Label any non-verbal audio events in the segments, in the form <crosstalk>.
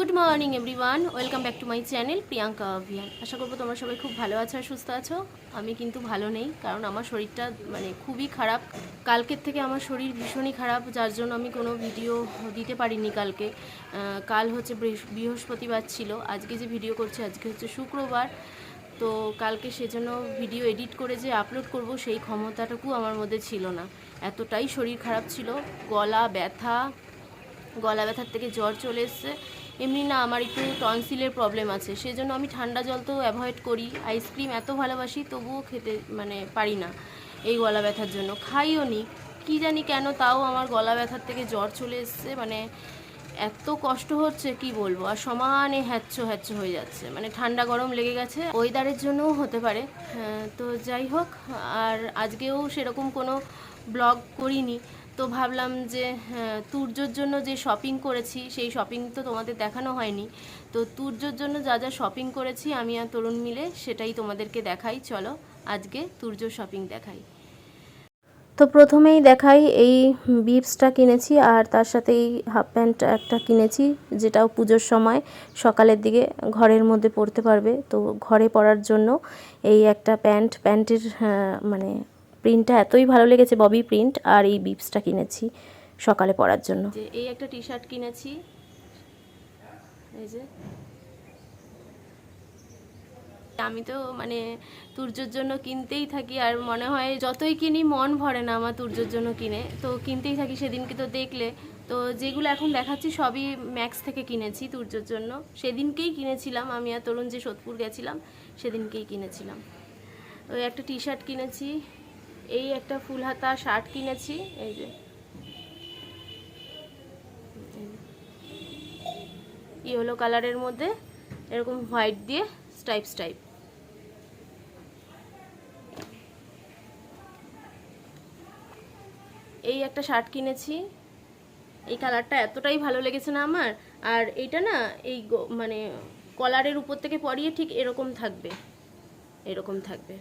Good morning everyone welcome back to my channel Priyanka Abhiyan আশা করব তোমরা সবাই খুব ভালো আছো আর সুস্থ আছো। আমি কিন্তু ভালো নেই, কারণ আমার শরীরটা মানে খুবই খারাপ। কালকের থেকে আমার শরীর ভীষণই খারাপ, যার জন্য আমি কোনো ভিডিও দিতে পারিনি কালকে। কাল হচ্ছে বৃহস্পতিবার ছিল। আজকে যে ভিডিও করছি, আজকে হচ্ছে শুক্রবার। তো কালকে সেজন্য ভিডিও এডিট করে যে আপলোড করব, সেই ক্ষমতাটুকু আমার মধ্যে ছিল না। এতটাই শরীর খারাপ ছিল। গলা ব্যথা, গলা ব্যথার থেকে জ্বর চলে এসছে। এমনি না, আমার একটু টনসিলের প্রবলেম আছে। সেজন্য আমি ঠান্ডা জল তো অ্যাভয়েড করি। আইসক্রিম এত ভালোবাসি, তবুও খেতে মানে পারি না এই গলা ব্যথার জন্য। খাইও নি কী জানি কেন তাও আমার গলা ব্যথার থেকে জ্বর চলে এসছে। মানে এত কষ্ট হচ্ছে কি বলব? আর সমানে হ্যাচ্ছ হ্যাচ্ছ হয়ে যাচ্ছে। মানে ঠান্ডা গরম লেগে গেছে ওয়েদারের জন্যও হতে পারে। হ্যাঁ, তো যাই হোক আর আজকেও সেরকম কোনো ব্লগ করিনি। তো ভাবলাম যে হ্যাঁ, তুর্যর জন্য যে শপিং করেছি সেই শপিং তো তোমাদের দেখানো হয়নি। তো তুর্যর জন্য যা যা শপিং করেছি আমি আর তরুণ মিলে সেটাই তোমাদেরকে দেখাই। চলো আজকে তুর্য শপিং দেখাই। তো প্রথমেই দেখাই এই বিপসটা কিনেছি আর তার সাথে এই হাফ প্যান্ট একটা কিনেছি, যেটাও পুজোর সময় সকালের দিকে ঘরের মধ্যে পরতে পারবে। তো ঘরে পরার জন্য এই একটা প্যান্ট, প্যান্টের মানে প্রিন্টটা এতই ভালো লেগেছে, ববি প্রিন্ট, আর এই বিপসটা কিনেছি সকালে পরার জন্য। এই একটা টি শার্ট কিনেছি। এই যে। আমি তো মানে তুর্যর জন্য কিনতেই থাকি। আর মনে হয় যতই কিনি মন ভরে না আমার তুর্যর জন্য কিনে। তো কিনতেই থাকি সেদিনকে তো দেখলে। তো যেগুলো এখন দেখাচ্ছি সবই ম্যাক্স থেকে কিনেছি তুর্যর জন্য। সেদিনকেই কিনেছিলাম। আমি আর তরুণ যে সোদপুর গেছিলাম, সেদিনকেই কিনেছিলাম। ওই একটা টি শার্ট কিনেছি, এই একটা ফুল হাতা শার্ট কিনেছি, এই যে। ইয়েলো কালারের মধ্যে এরকম হোয়াইট দিয়ে স্টাইপ স্টাইপ। এই একটা শার্ট কিনেছি। এই কালারটা এতটাই ভালো লেগেছে না আমার। আর এইটা না, এই মানে কলারের উপর থেকে পরিয়ে ঠিক এরকম থাকবে। এরকম থাকবে।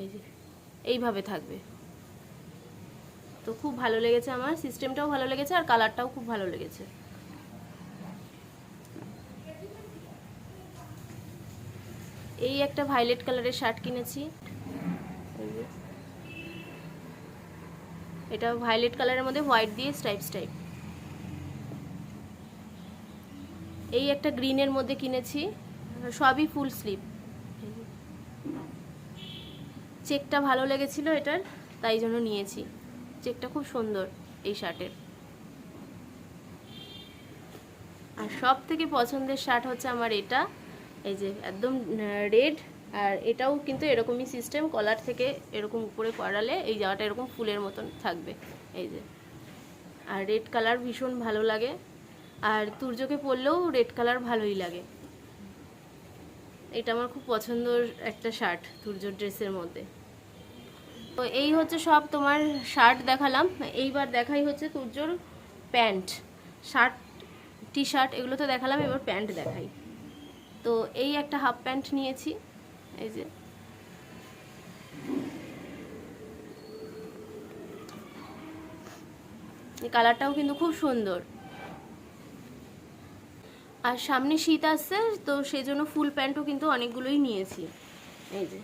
এই যে, এইভাবে থাকবে। তো খুব ভালো লেগেছে আমার সিস্টেমটাও ভালো লেগেছে আর কালারটাও খুব ভালো লেগেছে। এই একটা ভায়োলেট কালারের শার্ট কিনেছি এই যে। এটা ভায়োলেট কালারের মধ্যে হোয়াইট দিয়ে স্টাইপ স্টাইপ এই একটা গ্রিনের মধ্যে কিনেছি, সবই ফুল স্লিপ চেকটা ভালো লেগেছিল এটার, তাই জন্য নিয়েছি। চেকটা খুব সুন্দর এই শার্টের। আর সব থেকে পছন্দের শার্ট হচ্ছে আমার এটা, এই যে একদম রেড আর এটাও কিন্তু এরকমই সিস্টেম কলার থেকে এরকম উপরে করালে এই জায়গাটা এরকম ফুলের মতন থাকবে, এই যে। আর রেড কালার ভীষণ ভালো লাগে, আর তুর্যকে পরলেও রেড কালার ভালোই লাগে। এটা আমার খুব পছন্দর একটা শার্ট তুর্যর ড্রেসের মধ্যে। তো এই হচ্ছে সব তোমার শার্ট দেখালাম, এইবার দেখাই হচ্ছে তুর্যর প্যান্ট। শার্ট টি শার্ট এগুলো তো দেখালাম, এবার প্যান্ট দেখাই। তো এই একটা হাফ প্যান্ট নিয়েছি। এই যে। কালারটাও কিন্তু খুব সুন্দর। আর সামনে শীত আসছে তো সেই জন্য ফুল প্যান্টও কিন্তু অনেকগুলোই নিয়েছি। এই যে,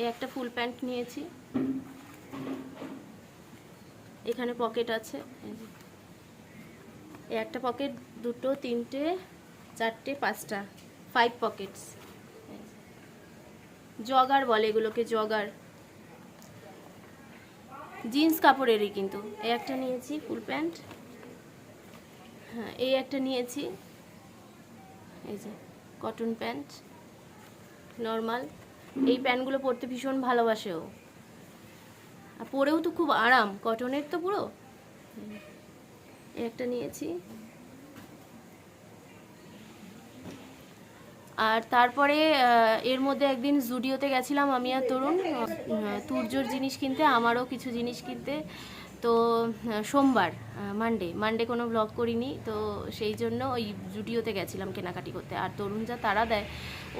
এই একটা ফুল প্যান্ট নিয়েছি। এখানে পকেট আছে। এই একটা পকেট, দুটো, তিনটে, চারটে, পাঁচটা ফাইভ পকেটস জগার বলে এগুলোকে, জগার। জিন্স কাপড়েরই কিন্তু। এই একটা নিয়েছি, ফুল প্যান্ট। হ্যাঁ এই একটা নিয়েছি। এই যে, কটন প্যান্ট। নর্মাল। এই প্যান্টগুলো পরতে ভীষণ ভালোবাসে ও। আর পরেও তো খুব আরাম। কটনের তো পুরো। এই একটা নিয়েছি। আর তারপরে এর মধ্যে একদিন জুডিওতে গেছিলাম আমি আর তরুণ। তুর্যর জিনিস কিনতে, আমারও কিছু জিনিস কিনতে। তো সোমবার মানডে মানডে কোনো ব্লগ করিনি, তো সেই জন্য ওই জুডিওতে গেছিলাম কেনাকাটি করতে। আর তরুণ যা তারা দেয়,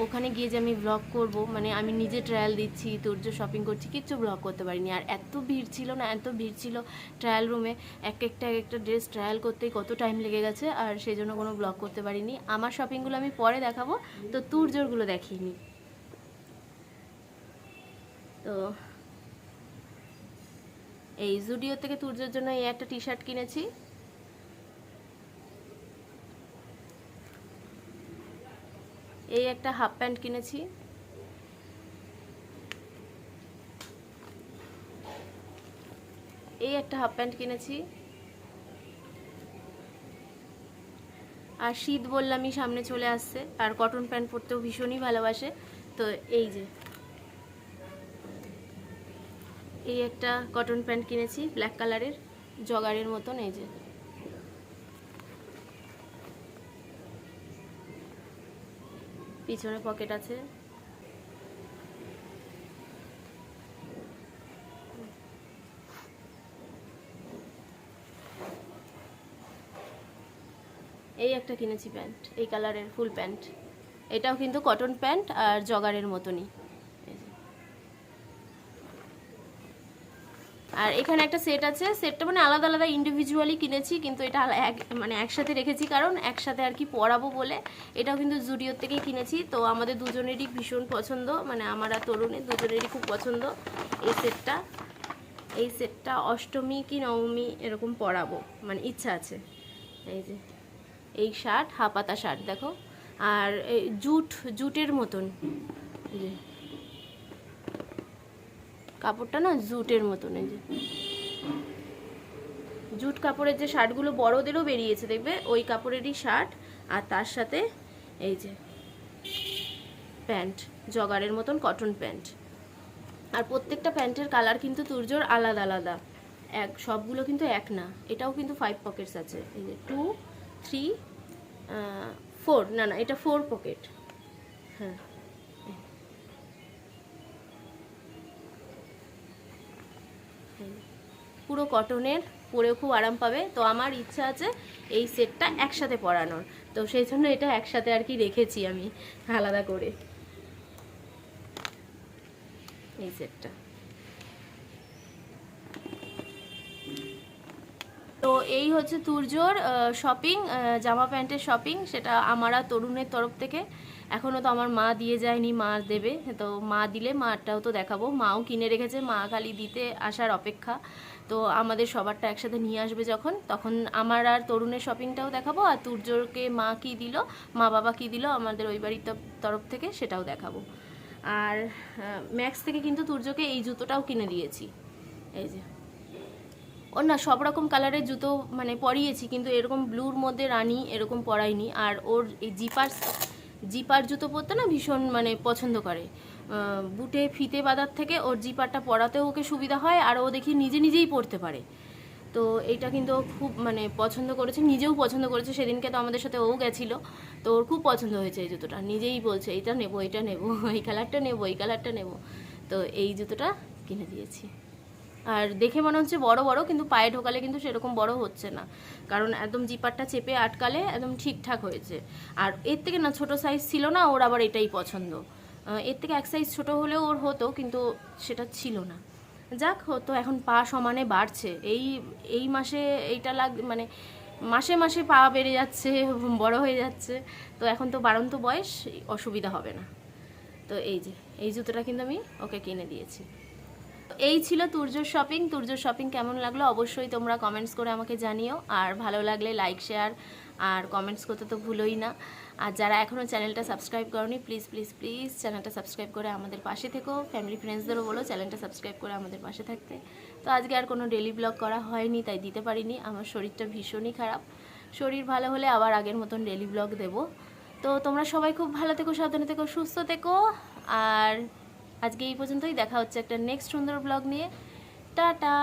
ওখানে গিয়ে যে আমি ব্লগ করব মানে আমি নিজে ট্রায়াল দিচ্ছি, তোর যে শপিং করছি, কিচ্ছু ব্লগ করতে পারিনি। আর এত ভিড় ছিল না, এত ভিড় ছিল ট্রায়াল রুমে এক একটা এক একটা ড্রেস ট্রায়াল করতেই কত টাইম লেগে গেছে, আর সেই জন্য কোনো ব্লগ করতে পারিনি। আমার শপিংগুলো আমি পরে দেখাবো, তো তুরজোরগুলো দেখিনি। তো এই জুডিও থেকে তুর্যের জন্য এই একটা টি শার্ট কিনেছি। এই একটা হাফ প্যান্ট কিনেছি। এই একটা হাফ প্যান্ট কিনেছি। আর শীত বললামই সামনে চলে আসছে, আর কটন প্যান্ট পরতেও ভীষণই ভালোবাসে। তো এই যে এই একটা কটন প্যান্ট কিনেছি ব্ল্যাক কালারের জগারের মতন, এই যে। পিছনে পকেট আছে। এই একটা কিনেছি প্যান্ট এই কালারের ফুল প্যান্ট এটাও কিন্তু কটন প্যান্ট আর জগারের মতনই এই যে। আর এখানে একটা সেট আছে। সেটটা মানে আলাদা আলাদা ইন্ডিভিজুয়ালি কিনেছি, কিন্তু এটা মানে একসাথে রেখেছি, কারণ একসাথে আর কি পরাবো বলে এটাও কিন্তু জুডিওর থেকেই কিনেছি। তো আমাদের দুজনেরই ভীষণ পছন্দ মানে আমার আর তরুণের দুজনেরই খুব পছন্দ এই সেটটা এই সেটটা অষ্টমী কি নবমী এরকম পরাবো মানে ইচ্ছা আছে। এই যে, এই শার্ট হাপাতা শার্ট, দেখো। আর এই জুট, জুটের মতন। যে কাপড়টা না জুটের মতন, এই যে। জুট কাপড়ের যে শার্টগুলো বড়দেরও বেরিয়েছে, দেখবে? ওই কাপড়েরই শার্ট আর তার সাথে এই যে প্যান্ট, জগারের মতন কটন প্যান্ট। আর প্রত্যেকটা প্যান্টের কালার কিন্তু তুর্জোর আলাদা আলাদা। এক, সবগুলো কিন্তু এক না। এটাও কিন্তু ফাইভ পকেটস আছে। এই যে টু থ্রি ফোর না না, এটা ফোর পকেট হ্যাঁ। পুরো কটনের পরেও খুব আরাম পাবে। তো আমার ইচ্ছা আছে এই সেটটা একসাথে পরানোর। তো সেই জন্য এটা একসাথে আর কি রেখেছি আমি, আলাদা করে। এই সেটটা। তো এই হচ্ছে তুর্জোর শপিং জামা প্যান্টের শপিং সেটা আমার তরুণের তরফ থেকে। এখনও তো আমার মা দিয়ে যায়নি, মা দেবে। তো মা দিলে মাটাও তো দেখাবো। মাও কিনে রেখেছে, মা খালি দিতে আসার অপেক্ষা। তো আমাদের সবারটা একসাথে নিয়ে আসবে যখন, তখন আমার আর তরুণের শপিংটাও দেখাবো আর তুর্যকে মা কি দিল, মা বাবা কি দিল আমাদের ওই বাড়ির তরফ- থেকে সেটাও দেখাবো। আর ম্যাক্স থেকে কিন্তু তুর্যকে এই জুতোটাও কিনে দিয়েছি। এই যে। ওর না সব রকম কালারের জুতো মানে পরিয়েছি, কিন্তু এরকম ব্লুর মধ্যে রানি এরকম পরাইনি আর ওর এই জিপার জিপার জুতো পরতে না ভীষণ মানে পছন্দ করে। বুটে ফিতে বাঁধার থেকে ওর জিপারটা পরাতেও ওকে সুবিধা হয় আর ও দেখি নিজে নিজেই পরতে পারে। তো এইটা কিন্তু খুব মানে পছন্দ করেছে, নিজেও পছন্দ করেছে, সেদিনকে তো আমাদের সাথে ও গেছিল। তো ওর খুব পছন্দ হয়েছে এই জুতোটা, নিজেই বলছে, এইটা নেব এইটা নেব, <laughs> এই কালারটা নেব, এই কালারটা নেব। তো এই জুতোটা কিনে দিয়েছি। আর দেখে মনে হচ্ছে বড় বড়, কিন্তু পায়ে ঢোকালে কিন্তু সেরকম বড় হচ্ছে না। কারণ একদম জিপারটা চেপে আটকালে একদম ঠিকঠাক হয়েছে। আর এর থেকে না, ছোট সাইজ ছিল না, ওর আবার এটাই পছন্দ। এর থেকে এক সাইজ ছোটো হলেও ওর হতো, কিন্তু সেটা ছিল না। যাক হতো, এখন পা সমানে বাড়ছে। এই এই মাসে এইটা লাগ মানে মাসে মাসে পা বেড়ে যাচ্ছে, বড় হয়ে যাচ্ছে। তো এখন তো বাড়ন্ত বয়স, অসুবিধা হবে না। তো এই যে, এই জুতোটা কিন্তু আমি ওকে কিনে দিয়েছি। এই ছিল তুর্যর শপিং তুর্যর শপিং কেমন লাগল? অবশ্যই তোমরা কমেন্টস করে আমাকে জানিও। আর ভালো লাগলে লাইক শেয়ার আর কমেন্টস করতে তো ভুলোই না। আর যারা এখনও চ্যানেলটা সাবস্ক্রাইব করনি প্লিজ প্লিজ প্লিজ চ্যানেলটা সাবস্ক্রাইব করে আমাদের পাশে থেকো। ফ্যামিলি ফ্রেন্ডসদেরও বলো চ্যানেলটা সাবস্ক্রাইব করে আমাদের পাশে থাকতে। তো আজকে আর কোনো ডেলি ব্লগ করা হয়নি, তাই দিতে পারিনি। আমার শরীরটা ভীষণই খারাপ। শরীর ভালো হলে আবার আগের মতন ডেলি ব্লগ দেবো। তো তোমরা সবাই খুব ভালো থেকো, সাবধানে থেকো, সুস্থ থেকো। আর আজকে এই পর্যন্তই। দেখা হচ্ছে একটা নেক্সট সুন্দর ব্লগ নিয়ে। টাটা!